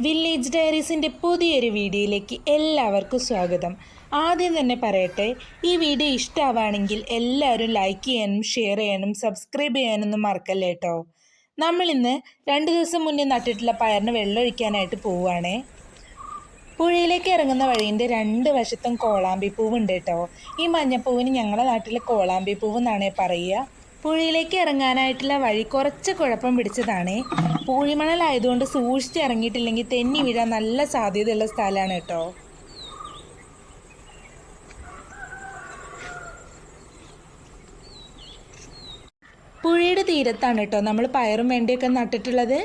Village ഡയറീസിന്റെ പുതിയൊരു വീഡിയോയിലേക്ക് എല്ലാവർക്കും സ്വാഗതം. ആദ്യം തന്നെ പറയട്ടെ ഈ വീഡിയോ ഇഷ്ടമാവുകയാണെങ്കിൽ എല്ലാവരും ലൈക്ക് ചെയ്യാനും ഷെയർ ചെയ്യാനും സബ്സ്ക്രൈബ് ചെയ്യാനൊന്നും മറക്കല്ലേ കേട്ടോ നമ്മളിന്ന് രണ്ട് ദിവസം മുന്നേ നട്ടിട്ടുള്ള പയറിന് വെള്ളമൊഴിക്കാനായിട്ട് പോവുകയാണേ. പുഴയിലേക്ക് ഇറങ്ങുന്ന വഴീന്റെ രണ്ട് വശത്തും കോളാമ്പി പൂവുണ്ട് കേട്ടോ ഈ മഞ്ഞപ്പൂവിന് ഞങ്ങളുടെ നാട്ടിൽ കോളാമ്പി പൂവ് പറയുക. പുഴയിലേക്ക് ഇറങ്ങാനായിട്ടുള്ള വഴി കുറച്ച് കുഴപ്പം പിടിച്ചതാണ്. പൂഴിമണലായതുകൊണ്ട് സൂക്ഷിച്ച് ഇറങ്ങിയിട്ടില്ലെങ്കിൽ തെന്നി വീഴാൻ നല്ല സാധ്യതയുള്ള സ്ഥലമാണ് കേട്ടോ. പുഴയുടെ തീരത്താണ് കേട്ടോ നമ്മൾ പയറും വേണ്ടിയൊക്കെ നട്ടിട്ടുള്ളത്.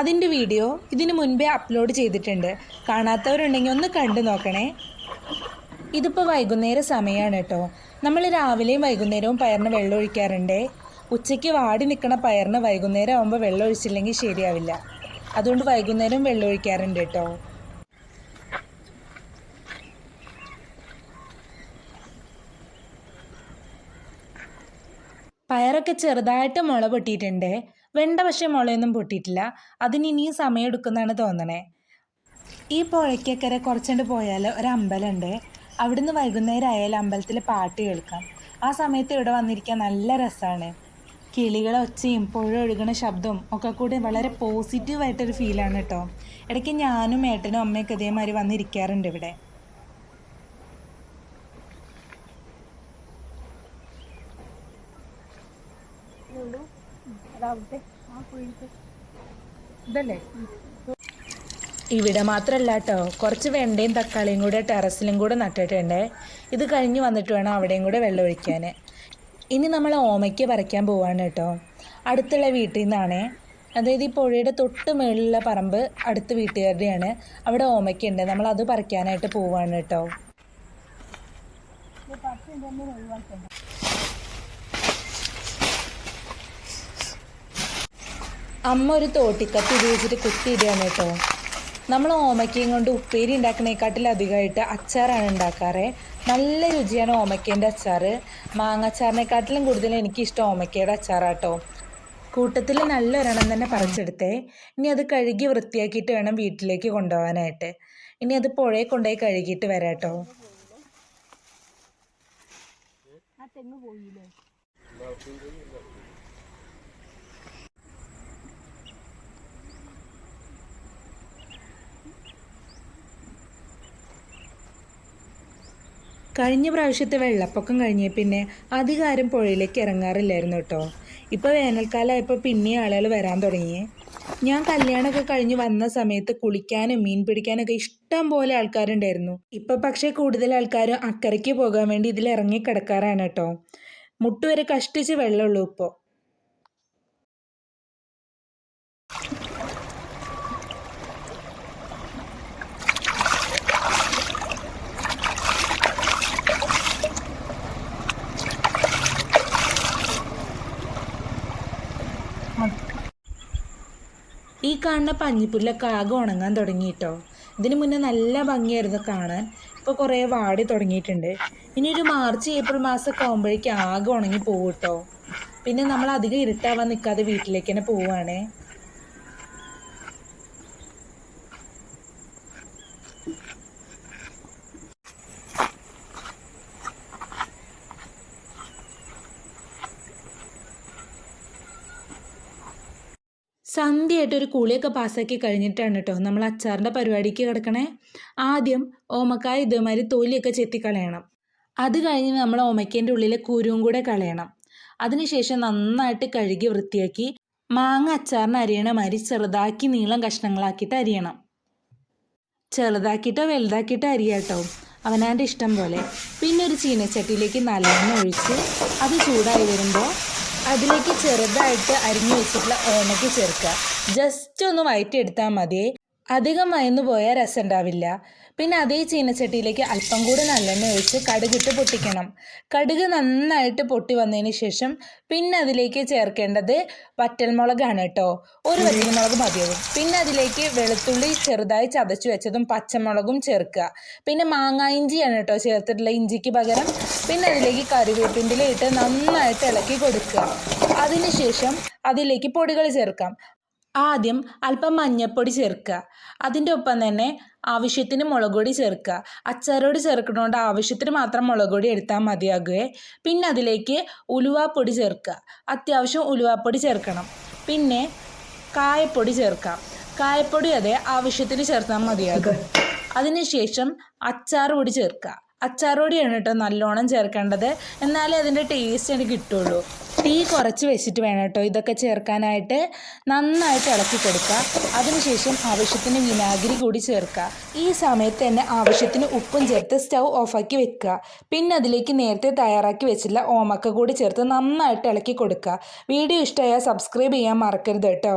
അതിന്റെ വീഡിയോ ഇതിനു മുൻപേ അപ്ലോഡ് ചെയ്തിട്ടുണ്ട്. കാണാത്തവരുണ്ടെങ്കിൽ ഒന്ന് കണ്ടു നോക്കണേ. ഇതിപ്പോൾ വൈകുന്നേര സമയമാണ് കേട്ടോ. നമ്മൾ രാവിലെയും വൈകുന്നേരവും പയറിന് വെള്ളം ഒഴിക്കാറുണ്ട് ഉച്ചയ്ക്ക് വാടി നിൽക്കുന്ന പയറിന് വൈകുന്നേരം ആകുമ്പോൾ വെള്ളം ഒഴിച്ചില്ലെങ്കിൽ ശരിയാവില്ല. അതുകൊണ്ട് വൈകുന്നേരം വെള്ളം ഒഴിക്കാറുണ്ട് കേട്ടോ. പയറൊക്കെ ചെറുതായിട്ട് മുള പൊട്ടിയിട്ടുണ്ട്. വെണ്ട പക്ഷേ മുളയൊന്നും പൊട്ടിയിട്ടില്ല. അതിന് ഇനിയും സമയം എടുക്കുന്നതാണ് തോന്നണേ. ഈ പുഴയ്ക്കക്കര കുറച്ചുകൊണ്ട് പോയാൽ ഒരു അമ്പലമുണ്ട്. അവിടുന്ന് വൈകുന്നേരം ആയാലും അമ്പലത്തിലെ പാട്ട് കേൾക്കാം. ആ സമയത്ത് ഇവിടെ വന്നിരിക്കാൻ നല്ല രസമാണ് കിളികളെ ഒച്ചയും പുഴ ഒഴുകുന്ന ശബ്ദവും ഒക്കെ കൂടി വളരെ പോസിറ്റീവായിട്ടൊരു ഫീലാണ് കേട്ടോ ഇടയ്ക്ക് ഞാനും ഏട്ടനും അമ്മയൊക്കെ ഇതേമാതിരി വന്നിരിക്കാറുണ്ട് ഇവിടെ. ഇതല്ലേ? ഇവിടെ മാത്രമല്ല കേട്ടോ കുറച്ച് വെണ്ടയും തക്കാളിയും കൂടെ ടെറസിലും കൂടെ നട്ടിട്ടുണ്ട്. ഇത് കഴിഞ്ഞ് വന്നിട്ട് വേണം അവിടെയും കൂടെ വെള്ളം ഒഴിക്കാൻ ഇനി നമ്മൾ ഓമയ്ക്ക് പറിക്കാൻ പോവാണ് കേട്ടോ അടുത്തുള്ള വീട്ടിൽ നിന്നാണ്. അതായത് ഈ പുഴയുടെ തൊട്ട് മുകളിലുള്ള പറമ്പ് അടുത്ത വീട്ടുകാരുടെയാണ്. അവിടെ ഓമയ്ക്കുണ്ട്. നമ്മൾ അത് പറിക്കാനായിട്ട് പോവാണ് കേട്ടോ അമ്മ ഒരു തോട്ടിക്കത്ത് ഉപയോഗിച്ചിട്ട് കുത്തിയിടുകയാണ് കേട്ടോ നമ്മൾ ഓമയ്ക്കയും കൊണ്ട് ഉപ്പേരി ഉണ്ടാക്കുന്നതിനെക്കാട്ടിൽ അധികമായിട്ട് അച്ചാറാണ് ഉണ്ടാക്കാറ്. നല്ല രുചിയാണ് ഓമയ്ക്കേന്റെ അച്ചാറ്. മാങ്ങച്ചാറിനെക്കാട്ടിലും കൂടുതൽ എനിക്കിഷ്ടം ഓമയ്ക്കയുടെ അച്ചാറാട്ടോ. കൂട്ടത്തിൽ നല്ല നല്ലൊരെണ്ണം തന്നെ പറിച്ചെടുത്തേ. ഇനി അത് കഴുകി വൃത്തിയാക്കിയിട്ട് വേണം വീട്ടിലേക്ക് കൊണ്ടുപോകാനായിട്ട്. ഇനി അത് പുഴയിൽ കൊണ്ടുപോയി കഴുകിയിട്ട് വരാം കേട്ടോ കഴിഞ്ഞ പ്രാവശ്യത്തെ വെള്ളപ്പൊക്കം കഴിഞ്ഞേ പിന്നെ അധികാരം പുഴയിലേക്ക് ഇറങ്ങാറില്ലായിരുന്നു കേട്ടോ. ഇപ്പോൾ വേനൽക്കാലമായപ്പോൾ പിന്നെ ആളുകൾ വരാൻ തുടങ്ങി. ഞാൻ കല്യാണമൊക്കെ കഴിഞ്ഞ് വന്ന സമയത്ത് കുളിക്കാനും മീൻ പിടിക്കാനൊക്കെ ഇഷ്ടം പോലെ ആൾക്കാരുണ്ടായിരുന്നു. ഇപ്പം പക്ഷേ കൂടുതൽ ആൾക്കാരും അക്കരയ്ക്ക് പോകാൻ വേണ്ടി ഇതിൽ ഇറങ്ങി കിടക്കാറാണ് കേട്ടോ. മുട്ടുവരെ കഷ്ടിച്ച് വെള്ളമുള്ളൂ ഇപ്പോൾ കാണുന്ന പഞ്ഞിപ്പുല്ലൊക്കെ ആകെ ഉണങ്ങാൻ തുടങ്ങി കേട്ടോ ഇതിന് മുന്നേ നല്ല ഭംഗിയായിരുന്നു കാണാൻ. ഇപ്പോൾ കുറേ വാടി തുടങ്ങിയിട്ടുണ്ട്. ഇനി ഒരു മാർച്ച് ഏപ്രിൽ മാസമൊക്കെ ആകുമ്പോഴേക്കും ആകെ ഉണങ്ങി പോകും കേട്ടോ പിന്നെ നമ്മൾ അധികം ഇരുട്ടാവാൻ നിൽക്കാതെ വീട്ടിലേക്ക് തന്നെ പോവുകയാണേ. സന്ധ്യയായിട്ട് ഒരു കുളിയൊക്കെ പാസ്സാക്കി കഴിഞ്ഞിട്ടാണ് കേട്ടോ നമ്മൾ അച്ചാറിന്റെ പരിപാടിക്ക് കിടക്കണേ. ആദ്യം ഓമക്കായ ഇതേമാതിരി തൊലിയൊക്കെ ചെത്തിക്കളയണം അത് കഴിഞ്ഞ് നമ്മൾ ഓമയ്ക്കേന്റെ ഉള്ളിലെ കുരുവും കൂടെ കളയണം. അതിനുശേഷം നന്നായിട്ട് കഴുകി വൃത്തിയാക്കി മാങ്ങ അച്ചാറിന് അരിയണ മാതിരി ചെറുതാക്കി നീളം കഷ്ണങ്ങളാക്കിയിട്ട് അരിയണം. ചെറുതാക്കിയിട്ടോ വലുതാക്കിയിട്ടോ അരിയാട്ടോ. അവനാന്റെ ഇഷ്ടം പോലെ. പിന്നെ ഒരു ചീനച്ചട്ടിയിലേക്ക് നല്ലെണ്ണ ഒഴിച്ച് അത് ചൂടായി വരുമ്പോൾ അതിലേക്ക് ചെറുതായിട്ട് അരിഞ്ഞു വെച്ചിട്ടുള്ള ഓമയ്ക്ക് ചേർക്കുക. ജസ്റ്റ് ഒന്ന് വയറ്റിയെടുത്താൽ മതിയേ. അധികം മയന്നു പോയാൽ രസം ഉണ്ടാവില്ല പിന്നെ അതേ ചീനച്ചട്ടിയിലേക്ക് അല്പം കൂടി നല്ലെണ്ണ ഒഴിച്ച് കടുകിട്ട് പൊട്ടിക്കണം. കടുക് നന്നായിട്ട് പൊട്ടി വന്നതിന് ശേഷം പിന്നെ അതിലേക്ക് ചേർക്കേണ്ടത് വറ്റൽമുളകാണ് കേട്ടോ. ഒരു വറ്റൽമുളക് മതിയാവും. പിന്നെ അതിലേക്ക് വെളുത്തുള്ളി ചെറുതായി ചതച്ചു വെച്ചതും പച്ചമുളകും ചേർക്കുക. പിന്നെ മാങ്ങാ ഇഞ്ചിയാണ് കേട്ടോ ചേർത്തിട്ടുള്ള ഇഞ്ചിക്ക് പകരം. പിന്നെ അതിലേക്ക് കറിവേപ്പിന്റെ ഇട്ട് നന്നായിട്ട് ഇളക്കി കൊടുക്കുക. അതിനുശേഷം അതിലേക്ക് പൊടികൾ ചേർക്കാം. ആദ്യം അല്പം മഞ്ഞൾപ്പൊടി ചേർക്കുക. അതിന്റെ ഒപ്പം തന്നെ ആവശ്യത്തിന് മുളക് പൊടി ചേർക്കുക. അച്ചാറോട് ചേർക്കുന്നതുകൊണ്ട് ആവശ്യത്തിന് മാത്രം മുളക് പൊടി എടുത്താൽ മതിയാകുകയെ പിന്നെ അതിലേക്ക് ഉലുവാപ്പൊടി ചേർക്കുക. അത്യാവശ്യം ഉലുവാപ്പൊടി ചേർക്കണം. പിന്നെ കായപ്പൊടി ചേർക്കാം കായപ്പൊടി അതെ ആവശ്യത്തിന് ചേർത്താൽ മതിയാകും. അതിനുശേഷം അച്ചാർ പൊടി ചേർക്കുക. അച്ചാർ പൊടിയാണ് കേട്ടോ നല്ലോണം ചേർക്കേണ്ടത്. എന്നാലേ അതിന്റെ ടേസ്റ്റ് എനിക്ക് കിട്ടുള്ളൂ തീ കുറച്ച് വെച്ചിട്ട് വേണം കേട്ടോ. ഇതൊക്കെ ചേർക്കാനായിട്ട് നന്നായിട്ട് ഇളക്കി കൊടുക്കുക. അതിനുശേഷം ആവശ്യത്തിന് വിനാഗിരി കൂടി ചേർക്കുക. ഈ സമയത്ത് തന്നെ ആവശ്യത്തിന് ഉപ്പും ചേർത്ത് സ്റ്റൗ ഓഫാക്കി വെക്കുക. പിന്നെ അതിലേക്ക് നേരത്തെ തയ്യാറാക്കി വെച്ചിട്ടുള്ള ഓമക്ക കൂടി ചേർത്ത് നന്നായിട്ട് ഇളക്കി കൊടുക്കുക. വീഡിയോ ഇഷ്ടമായാൽ സബ്സ്ക്രൈബ് ചെയ്യാൻ മറക്കരുത് കേട്ടോ.